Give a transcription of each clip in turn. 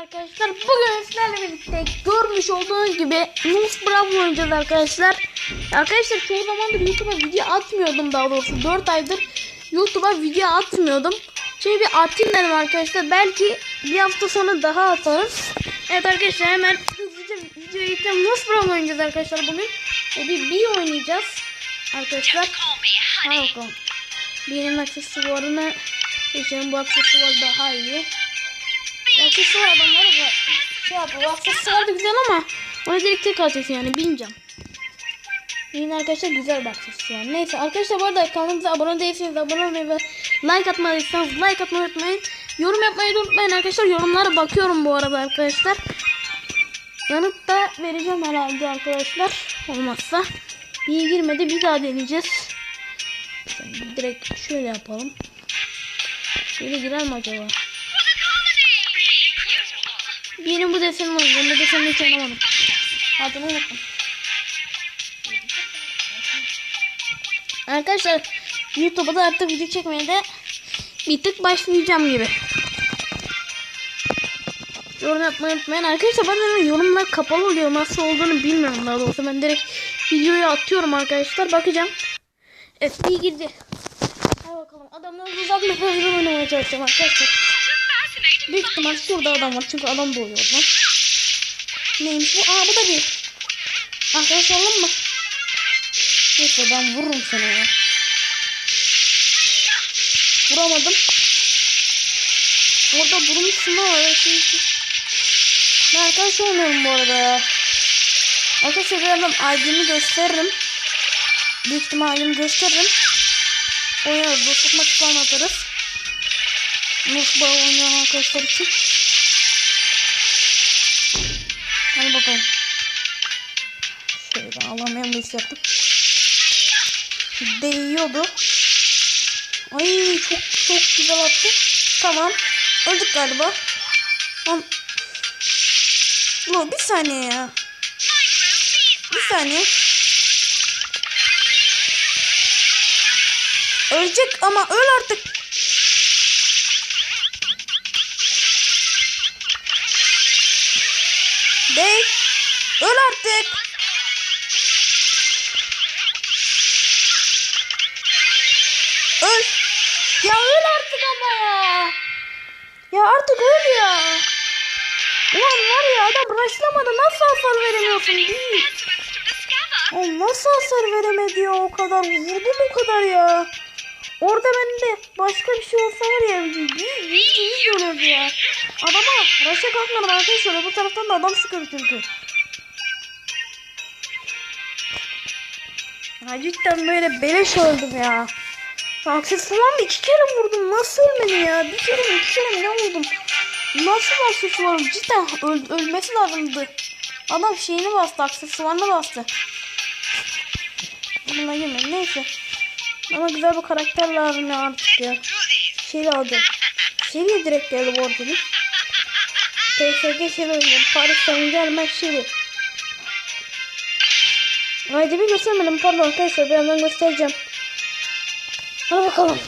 arkadaşlar. Bugün sizlerle birlikte görmüş olduğunuz gibi Nus Bravo oynayacağız arkadaşlar. Arkadaşlar çoğu zamandır YouTube'a video atmıyordum daha doğrusu. 4 aydır YouTube'a video atmıyordum. Şimdi bir atayım dedim arkadaşlar. Belki bir hafta sonra daha atarız. Evet arkadaşlar hemen hızlıca videoya geçelim. Nus Bravo oynayacağız arkadaşlar bugün. E, bir bir oynayacağız arkadaşlar. Hadi bakalım. Birinin aksesuarını seçelim. Bu aksesuar daha iyi. Aksesuar adamları da şey yapıyor. Aksesuar da güzel ama ona direkt tek atıyorsun yani bineceğim. Yine arkadaşlar güzel bir aksesuar. Neyse arkadaşlar bu arada kanalımıza abone değilseniz abone olmayı ve like atmadıysanız like atmayı unutmayın. Yorum yapmayı unutmayın arkadaşlar. Yorumlara bakıyorum bu arada arkadaşlar. Yanıt da vereceğim herhalde arkadaşlar. Olmazsa. Bir girmedi bir daha deneyeceğiz. Direkt şöyle yapalım. Şöyle girer mi acaba? Benim bu deseni var. Ben bu deseni hiç oynamadım. Adını unuttum. Arkadaşlar YouTube'a da artık video çekmeye de bir tık başlayacağım gibi. Yorum yapmayı unutmayın. Arkadaşlar bazen yorumlar kapalı oluyor. Nasıl olduğunu bilmiyorum daha doğrusu. Ben direkt videoyu atıyorum arkadaşlar. Bakacağım. Evet iyi girdi. Hadi bakalım. Adamları uzak mesajları oynamaya çalışacağım arkadaşlar. Büyük ihtimal şurada adam var. Çünkü adam doğuyor oradan. Neymiş bu? Aa bu da bir. Arkadaş olalım mı? Neyse ben vururum seni ya. Vuramadım. Orada durmuşsun ama öyle şey. Ben arkadaş olmuyorum bu arada ya. Arkadaşlar birazdan ID'mi gösteririm. Büyük ihtimal ID'mi gösteririm. Oynarız. Dostluk maçı falan atarız. Bağ oynayan arkadaşlar için. Hadi bakalım. Şöyle Allah'ım emrisi yaptım. Değiyordu. Ay çok çok güzel attı. Tamam. Öldük galiba. Tamam. Lo bir saniye ya. Bir saniye. Ölecek ama öl artık. Artık öl ya. Ulan var ya adam rushlamadı. Nasıl hasar veremiyorsun? Değil. Oğlum nasıl hasar veremedi ya o kadar. Vurdum o kadar ya. Orada bende başka bir şey olsa var ya yüz yüz yüz ölürdü ya. Adama raşa kalkmadım arkadaşlar. Öbür taraftan da adam sıkıyor çünkü. Ya cidden böyle beleş öldüm ya. Aksesuarla iki kere vurdum. Nasıl ölmedi ya? Bir kere mi iki kere mi ne vurdum? Nasıl aksesuarım? Cidden öl ölmesi lazımdı. Adam şeyini bastı. Aksesuarını bastı. Buna girmedi. Neyse. Ama güzel bir karakter lazım ya artık ya. Şeyle aldı. Şeyle direkt geldi bu arada. PSG şeyle oynuyorum. Paris Saint Germain şeyle. Haydi bir göstermedim. Pardon arkadaşlar birazdan göstereceğim. Hadi bakalım.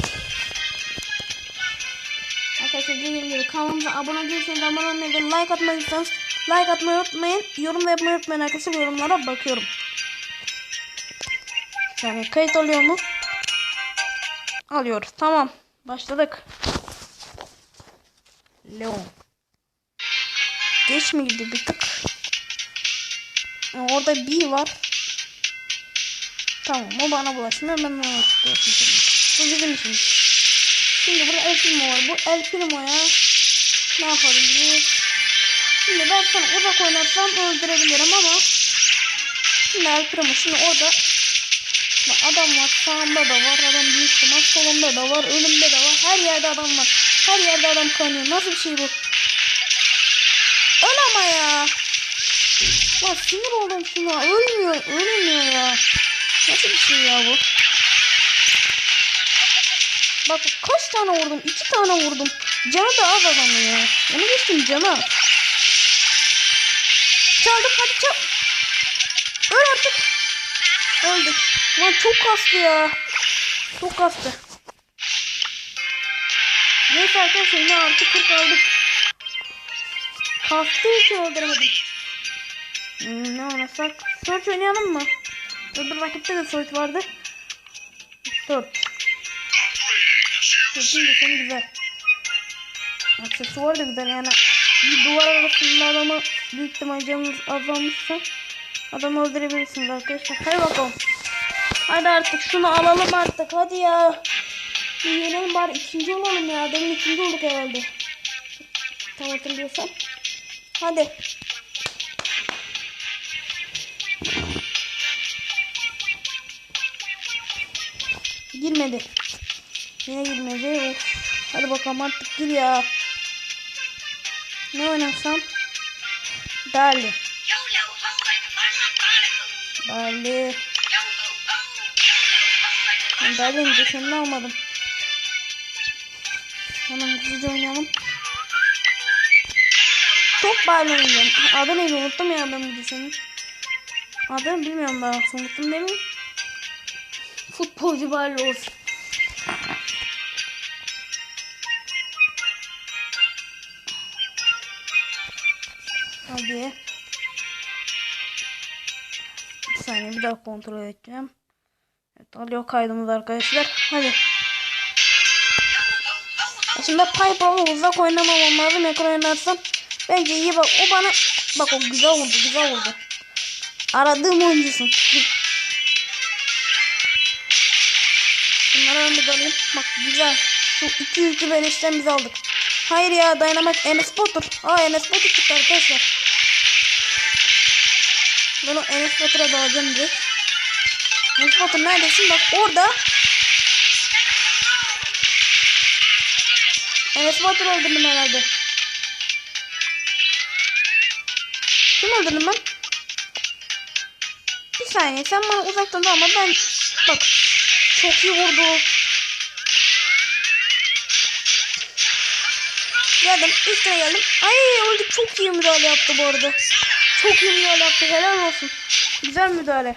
Arkadaşlar dediğim gibi kanalımıza abone değilseniz abone olmayı ve like atmayı unutmayın. Like atmayı unutmayın. Yorum da yapmayı unutmayın arkadaşlar. Yorumlara bakıyorum. Yani kayıt alıyor mu? Alıyoruz. Tamam. Başladık. Leon. Geç mi gitti bir tık? Orada bir var. Tamam o bana bulaşmıyor. Ben ona bulaşmayacağım. Bu bizim. Şimdi burada El Primo var. Bu El Primo'ya ne yapabiliriz? Şimdi ben sana uzak oynatsam öldürebilirim ama Şimdi El Primo şimdi orada adam var sağımda da var adam büyük ihtimal solumda da var önümde de var her yerde adam var. Her yerde adam kanıyor nasıl bir şey bu? Öl ama ya. Lan sinir oldum şuna. Ölmüyor ölmüyor ya. Nasıl bir şey ya bu bak kaç tane vurdum iki tane vurdum canı da az adamın ya onu geçtim canı çaldım hadi çal öl artık öldük Lan çok kastı ya. Çok kastı. Neyse arkadaşlar yine artık 40 aldık. kastığı için öldüremedim. Hmm, ne oynasak? Search oynayalım mı? Öbür rakipte de Search vardı. Search. Search'in deseni güzel. Aksesuar da güzel yani. Bir duvar arasında adamı büyük ihtimal canınız azalmışsa adamı öldürebilirsiniz arkadaşlar. Hadi bakalım. Hadi artık şunu alalım artık hadi ya. Bir yenelim bari ikinci olalım ya. Demin ikinci olduk herhalde. Tam hatırlıyorsam. Hadi. Girmedi. Yine girmedi. Hadi bakalım artık gir ya. Ne oynasam? Dali. Dali. Ben Dali'nin dışında almadım. Hemen hızlıca oynayalım. Çok Dali oynayacağım. Adı neydi unuttum ya ben bu dışının. Adını bilmiyorum daha. Unuttum değil mi? Futbolcu Bali olsun. Saniye bir daha kontrol edeceğim. Evet alıyor kaydımız arkadaşlar. Hadi. Şimdi Piper'la uzak oynamamam lazım. Yakın oynarsam bence iyi bak. O bana bak o güzel oldu güzel oldu. Aradığım oyuncusun. Bunları önde alayım. Bak güzel. Şu 2 yükü beleşten biz aldık. Hayır ya dayanamak Enes Potter. Aa Enes Potter çıktı arkadaşlar. Ben o Enes Potter'a dalacağım direkt. Enes Potter neredesin? Bak orada. Enes Potter öldürdüm herhalde. Kim öldürdüm ben? Bir saniye sen bana uzaktan ama ben bak çok iyi vurdu. Geldim üstüne geldim. Ay öldü çok iyi müdahale yaptı bu arada. Çok iyi müdahale yaptı helal olsun. Güzel müdahale.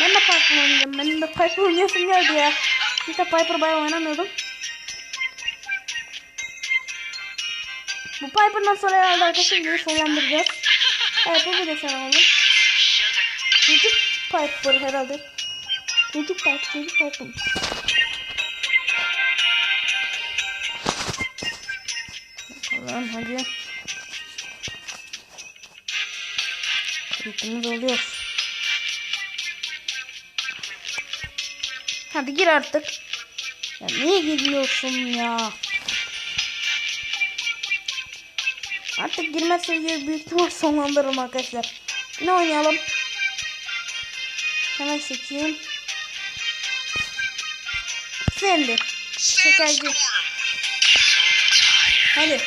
Ben de Piper oynayacağım. Benim de Piper oynayasım geldi ya. Hiç de Piper bayağı oynamıyordum. Bu Piper'dan sonra herhalde arkadaşlar videoyu sonlandıracağız. Evet bu video sen alalım. Çocuk Piper herhalde. Çocuk Piper, çocuk Piper. Bakalım hadi. Kayıtımız oluyor. Hadi gir artık. Ya niye giriyorsun ya? Artık girmezse videoyu büyük ihtimal sonlandırırım arkadaşlar. Ne oynayalım? Hemen seçeyim. Sandy. Şekerci. Hadi.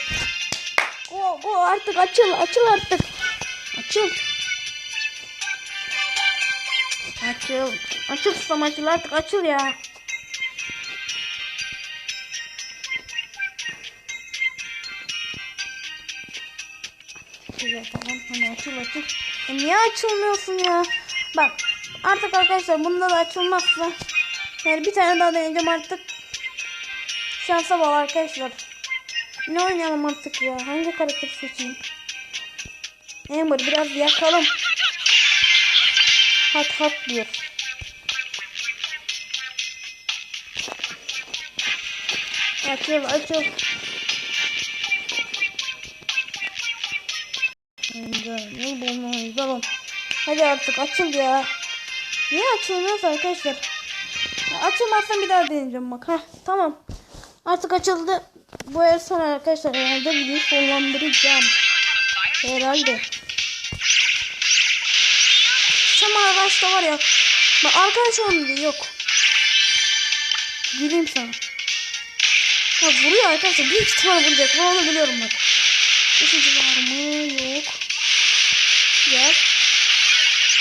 Go go artık açıl açıl artık. Açıl. Açıl. Açıl susam açıl artık açıl ya. Güzel tamam hadi açıl açıl. E niye açılmıyorsun ya? Bak artık arkadaşlar bunda da açılmazsa yani bir tane daha deneyeceğim artık. Şansa bağlı arkadaşlar. Ne oynayalım artık ya? Hangi karakteri seçeyim? Amber biraz yakalım. Hat hat diyor. Açıl açıl. Ne bulmayı güzel. Hadi artık açıl ya. Niye açılmıyorsa arkadaşlar? Açılmazsa bir daha deneyeceğim bak. Heh, tamam. Artık açıldı. Bu el son arkadaşlar. Herhalde videoyu sonlandıracağım. Herhalde. Sama araçta var ya. Bak arkadaş olmuyor yok. Gireyim sana. Ha vuruyor arkadaşlar. Büyük ihtimal vuracak. Ben onu biliyorum bak. Üçüncü var mı? Yok. Gel.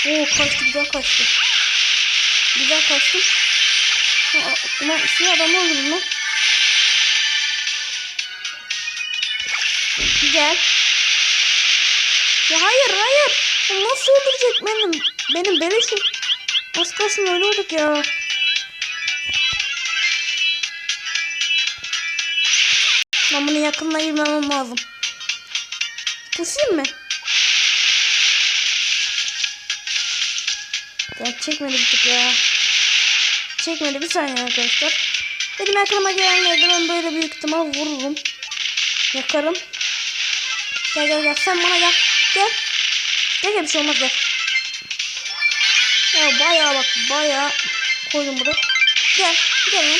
Oo kaçtı güzel kaçtı. Güzel kaçtı. Ulan şey adamı öldürdüm lan. Güzel. Ya hayır hayır. Ya nasıl öldürecek benim? Benim beleşim. Az kalsın ölüyorduk ya. Ben bunu yakınına girmemem lazım. Pusayım mı? Ya çekmedi bir tık ya. Çekmedi bir saniye arkadaşlar. Benim aklıma gelenlerde ben böyle büyük ihtimal vururum. Yakarım. Gel gel gel sen bana gel. Gel. Gel gel bir şey olmaz gel. Ya bayağı bak bayağı koydum bunu. Gel lan.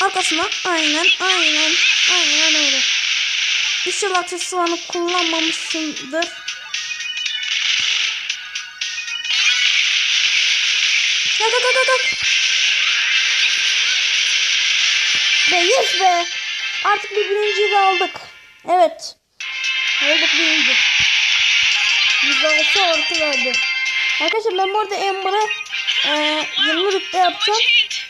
Arkasına aynen aynen aynen öyle. İnşallah aksesuarını kullanmamışsındır. Gel gel gel. gel. Be yes be. Artık bir birinciyi de aldık. Evet. Aldık birinci. 106 artı verdi. Arkadaşlar ben bu arada Amber'a e, 20 rütbe yapacağım.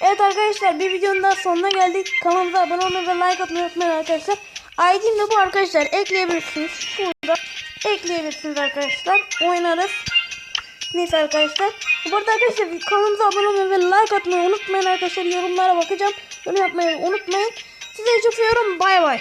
Evet arkadaşlar bir videonun daha sonuna geldik. Kanalımıza abone olmayı ve like atmayı unutmayın arkadaşlar. ID'm de bu arkadaşlar. Ekleyebilirsiniz. Şurada ekleyebilirsiniz arkadaşlar. Oynarız. Neyse arkadaşlar. Bu arada arkadaşlar kanalımıza abone olmayı ve like atmayı unutmayın arkadaşlar. Yorumlara bakacağım. Yorum yapmayı unutmayın. Size çok seviyorum. Bay bay.